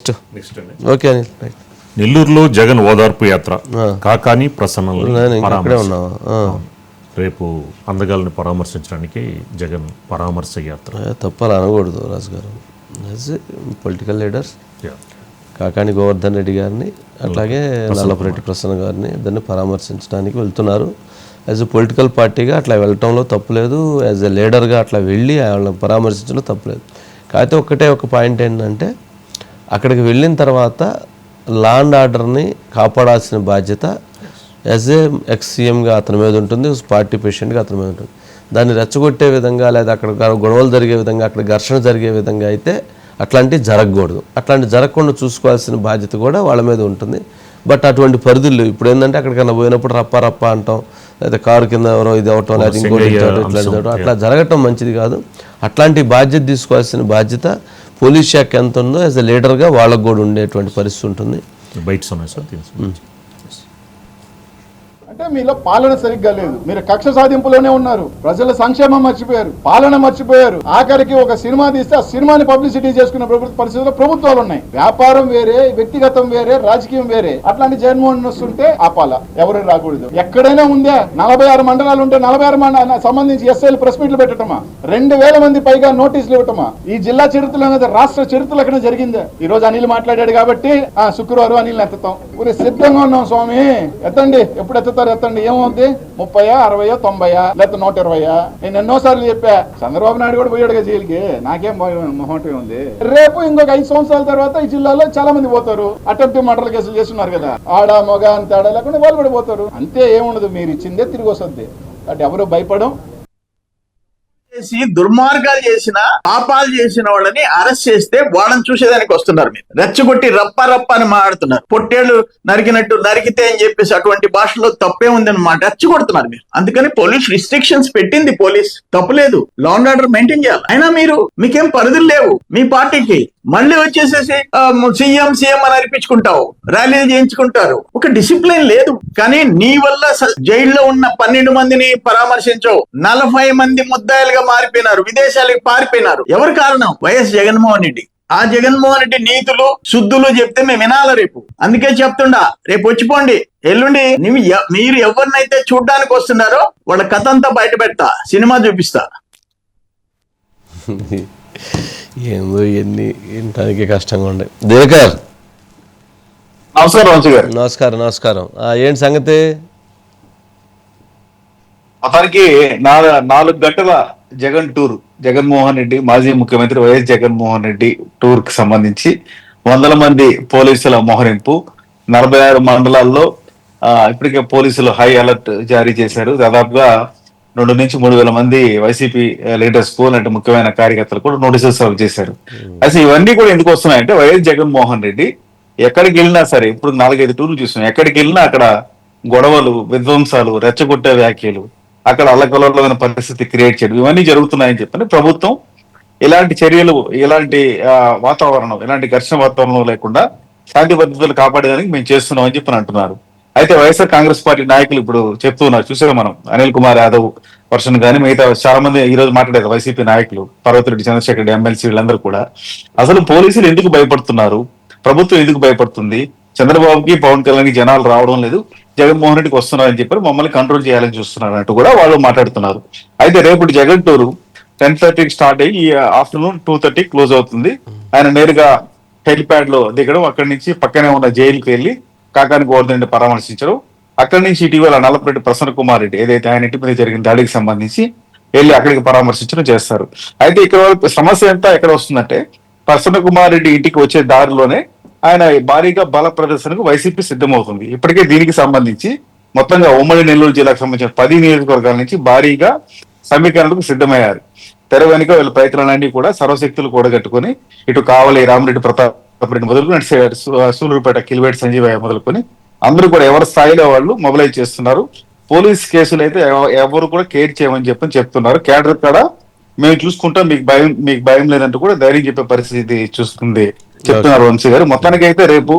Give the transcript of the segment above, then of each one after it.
Next next అండి okay Anil right నెల్లూరులో జగన్ ఓదార్పు యాత్ర. కాకాని ప్రసన్నల్ని నేను ఇంకా అక్కడే పరామర్శ. ఉన్నావా? ఆ. రేపు అందగాల్ని పరామర్శించడానికి జగన్ పరామర్శ యాత్ర. ఏ, తప్పని అనకూడదు రాజు గారు political leaders yeah. Kakani Govardhan Reddy గారిని అట్లాగే నల్లపరెడ్డి ప్రసన్న గారిని ఇద్దరిని పరామర్శించడానికి వెళ్తున్నారు. యాజ్ ఎ పొలిటికల్ పార్టీగా అట్లా వెళ్ళటంలో తప్పులేదు యాజ్ ఎ లీడర్గా అట్లా వెళ్ళి వాళ్ళని పరామర్శించడంలో తప్పులేదు కాకపోతే ఒక్కటే ఒక పాయింట్ ఏంటంటే అక్కడికి వెళ్ళిన తర్వాత లా అండ్ ఆర్డర్ని కాపాడాల్సిన బాధ్యత యాజ్ ఏ ఎక్స్ సీఎంగా అతని మీద ఉంటుంది పార్టీ పేషెంట్గా అతని మీద ఉంటుంది. దాన్ని రెచ్చగొట్టే విధంగా లేదా అక్కడ గొడవలు జరిగే విధంగా అక్కడ ఘర్షణ జరిగే విధంగా అయితే అట్లాంటివి జరగకూడదు. అట్లాంటి జరగకుండా చూసుకోవాల్సిన బాధ్యత కూడా వాళ్ళ మీద ఉంటుంది. బట్ అటువంటి పరిధులు ఇప్పుడు ఏంటంటే అక్కడికన్నా పోయినప్పుడు రప్ప రప్ప అంటాం లేదా కారు కింద ఎవరో ఇది అవటం లేదా ఇంకోటి అవటం. అట్లా జరగటం మంచిది కాదు. అట్లాంటి బాధ్యత తీసుకోవాల్సిన బాధ్యత పోలీస్ శాఖ ఎంత ఉందో యాజ్ ఎ లీడర్గా వాళ్ళకు కూడా ఉండేటువంటి పరిస్థితి ఉంటుంది. సార్ దీని అంటే మీలో పాలన సరిగ్గా లేదు. మీరు కక్ష సాధింపులోనే ఉన్నారు. ప్రజల సంక్షేమం మర్చిపోయారు. పాలన మర్చిపోయారు. ఆఖరికి ఒక సినిమా తీస్తే ఆ సినిమాని పబ్లిసిటీ చేసుకున్న పరిస్థితుల్లో ప్రభుత్వాలు ఉన్నాయి. వ్యాపారం వేరే వ్యక్తిగతం వేరే రాజకీయం వేరే. అట్లాంటి జగన్మోహన్ వస్తుంటే ఆపాల ఎవరు రాకూడదు. ఎక్కడైనా ఉందా నలభై ఆరు మండలాలు ఉంటే నలభై ఆరు మండల సంబంధించి ఎస్ఐలు ప్రెస్ మీట్లు పెట్టటమా? రెండు వేల మంది పైగా నోటీసులు ఇవ్వటమా? ఈ జిల్లా చరిత్రలో అనేది రాష్ట్ర చరిత్రలో ఎక్కడ జరిగిందా? ఈ రోజు అనిల్ మాట్లాడాడు కాబట్టి ఆ శుక్రవారం అనిల్ ఎత్తుతాం. సిద్ధంగా ఉన్నాం స్వామి. ఎత్తండి. ఎప్పుడు ఎత్తుతారు? ఎత్తండి ఏమవుద్ది ముప్పయా అరవయో తొంభయా లేకపోతే నూట ఇరవయా? నేను ఎన్నోసార్లు చెప్పా చంద్రబాబు నాయుడు కూడా పోయాడుగా జైలుకి. నాకేం మొహటం ఉంది రేపు ఇంకొక ఐదు సంవత్సరాల తర్వాత ఈ జిల్లాలో చాలా మంది పోతారు. అటెంప్ట్ మర్డర్ కేసులు చేస్తున్నారు కదా. ఆడ మగ అని తేడా లేకుండా వాళ్ళు కూడా పోతారు. అంతే ఏముండదు మీరు ఇచ్చిందే తిరిగి వస్తుంది. అంటే ఎవరు భయపడం చేసి దుర్మార్గాలు చేసిన పాపాలు చేసిన వాళ్ళని అరెస్ట్ చేస్తే వాళ్ళని చూసేదానికి వస్తున్నారు మీరు. రెచ్చగొట్టి రప్ప రప్ప అని మాట్లాడుతున్నారు. పొట్టేళ్ళు నరికినట్టు నరికితే అని చెప్పేసి అటువంటి భాషలో తప్పే ఉందని మాట రెచ్చగొడుతున్నారు మీరు. అందుకని పోలీస్ రిస్ట్రిక్షన్స్ పెట్టింది పోలీస్. తప్పులేదు లా అండ్ ఆర్డర్ మెయింటైన్ చేయాలి. అయినా మీరు మీకేం పరిధులు లేవు. మీ పార్టీకి మళ్ళీ వచ్చేసేసి సీఎం సీఎం అని అనిపించుకుంటావు. ర్యాలీలు చేయించుకుంటారు. ఒక డిసిప్లిన్ లేదు. కానీ నీ వల్ల స- జైల్లో ఉన్న పన్నెండు మందిని పరామర్శించవు నలభై మంది ముద్దాయిలుగా మారిపోయినారు విదేశాలకు పారిపోయినారు. ఎవరు కారణం? వైఎస్ జగన్మోహన్ రెడ్డి. ఆ జగన్మోహన్ రెడ్డి నీతులు శుద్ధులు చెప్తే మేము వినాలి రేపు? అందుకే చెప్తుండా రేపు వచ్చిపోండి ఎల్లుండి మీరు ఎవరినైతే చూడ్డానికి వస్తున్నారో వాళ్ళ కథ అంతా బయట పెడతా సినిమా చూపిస్తా. ఏందో ఇవన్నీ కష్టంగా ఉండే దినకర్. నమస్కారం వంశీ గారు. నమస్కారం నమస్కారం. ఆ, ఏంటి సంగతి? నాలుగు నాలుగు గంటల జగన్ టూర్ జగన్మోహన్ రెడ్డి మాజీ ముఖ్యమంత్రి వైఎస్ జగన్మోహన్ రెడ్డి టూర్కి సంబంధించి వందల మంది పోలీసుల మోహరింపు. నలభై ఆరు మండలాల్లో ఇప్పటికే పోలీసులు హై అలర్ట్ జారీ చేశారు. దాదాపుగా రెండు నుంచి మూడు వేల మంది వైసీపీ లీడర్స్కు అంటే ముఖ్యమైన కార్యకర్తలు కూడా నోటీసులు సర్వ్ చేశారు. అసలు ఇవన్నీ కూడా ఎందుకు వస్తున్నాయంటే వైఎస్ జగన్మోహన్ రెడ్డి ఎక్కడికి వెళ్ళినా సరే ఇప్పుడు నాలుగైదు టూర్లు చూస్తున్నాం. ఎక్కడికి వెళ్ళినా అక్కడ గొడవలు విధ్వంసాలు రెచ్చగొట్టే వ్యాఖ్యలు అక్కడ అల్లకల్లోలమైన పరిస్థితి క్రియేట్ చేయడం. ఇవన్నీ జరుగుతున్నాయని చెప్పని ప్రభుత్వం ఇలాంటి చర్యలు ఇలాంటి వాతావరణం ఇలాంటి ఘర్షణ వాతావరణం లేకుండా శాంతి భద్రతలు కాపాడేదానికి మేము చేస్తున్నాం అని చెప్పని అంటున్నారు. అయితే వైఎస్ఆర్ కాంగ్రెస్ పార్టీ నాయకులు ఇప్పుడు చెప్తున్నారు చూసాం మనం? అనిల్ కుమార్ యాదవ్ వర్షన్ కానీ మిగతా చాలా మంది ఈ రోజు మాట్లాడారు వైసీపీ నాయకులు. పర్వతిరెడ్డి చంద్రశేఖర్ రెడ్డి ఎమ్మెల్సీ వీళ్ళందరూ కూడా. అసలు పోలీసులు ఎందుకు భయపడుతున్నారు? ప్రభుత్వం ఎందుకు భయపడుతుంది? చంద్రబాబుకి పవన్ కళ్యాణ్కి జనాలు రావడం లేదు. జగన్మోహన్ రెడ్డికి వస్తున్నారని చెప్పి మమ్మల్ని కంట్రోల్ చేయాలని చూస్తున్నారు కూడా వాళ్ళు మాట్లాడుతున్నారు. అయితే రేపు జగన్ టూరు టెన్ థర్టీకి స్టార్ట్ అయ్యి ఆఫ్టర్నూన్ టూ థర్టీ క్లోజ్ అవుతుంది. ఆయన నేరుగా హెలిప్యాడ్లో దిగడం అక్కడి నుంచి పక్కనే ఉన్న జైలుకి వెళ్ళి కాకాని గోవర్ధన్ రెడ్డి పరామర్శించడం అక్కడి నుంచి ఇటీవల నల్లపరెడ్డి ప్రసన్న కుమార్ రెడ్డి ఏదైతే ఆయన ఇంటి మీద జరిగిన దాడికి సంబంధించి వెళ్ళి అక్కడికి పరామర్శించడం చేస్తారు. అయితే ఇక్కడ సమస్య ఎంత ఎక్కడ వస్తుందంటే ప్రసన్న కుమార్ రెడ్డి ఇంటికి వచ్చే దారిలోనే ఆయన భారీగా బల ప్రదర్శనకు వైసీపీ సిద్ధమవుతుంది. ఇప్పటికే దీనికి సంబంధించి మొత్తంగా ఉమ్మడి నెల్లూరు జిల్లాకు సంబంధించిన పది నియోజకవర్గాల నుంచి భారీగా సమీకరణకు సిద్ధమయ్యారు. తెర వెనుక వీళ్ళ ప్రయత్నాలన్నీ కూడా సర్వశక్తులు కూడగట్టుకొని ఇటు కావలి రామరెడ్డి ప్రతాప్ రెడ్డి మొదలుకొని సూలూరుపేట కిలివేటి సంజీవయ్య మొదలుకొని అందరూ కూడా ఎవరి స్థాయిలో వాళ్ళు మొబిలైజ్ చేస్తున్నారు. పోలీస్ కేసులు అయితే ఎవరు కూడా కేర్ చేయమని చెప్పని చెప్తున్నారు. కేడర్ కూడా మేము చూసుకుంటాం మీకు భయం మీకు భయం లేదంటూ కూడా ధైర్యం చెప్పే పరిస్థితి చూస్తుంది. చెప్తున్నారు వంశీ గారు. మొత్తానికి అయితే రేపు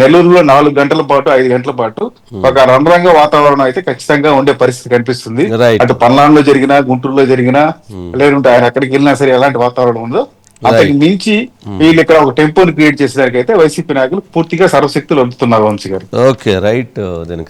నెల్లూరులో నాలుగు గంటల పాటు ఐదు గంటల పాటు ఒక రణరంగ వాతావరణం అయితే ఖచ్చితంగా ఉండే పరిస్థితి కనిపిస్తుంది. అటు పల్నాడులో జరిగినా గుంటూరులో జరిగినా లేకుంటే ఆయన ఎక్కడికి వెళ్ళినా సరే ఎలాంటి వాతావరణం ఉందో అంతకు మించి వీళ్ళు ఇక్కడ ఒక టెంపోని క్రియేట్ చేసేసరికి అయితే వైసీపీ నాయకులు పూర్తిగా సర్వశక్తులు వదులుతున్నారు వంశీ గారు. ఓకే రైట్ దీనికి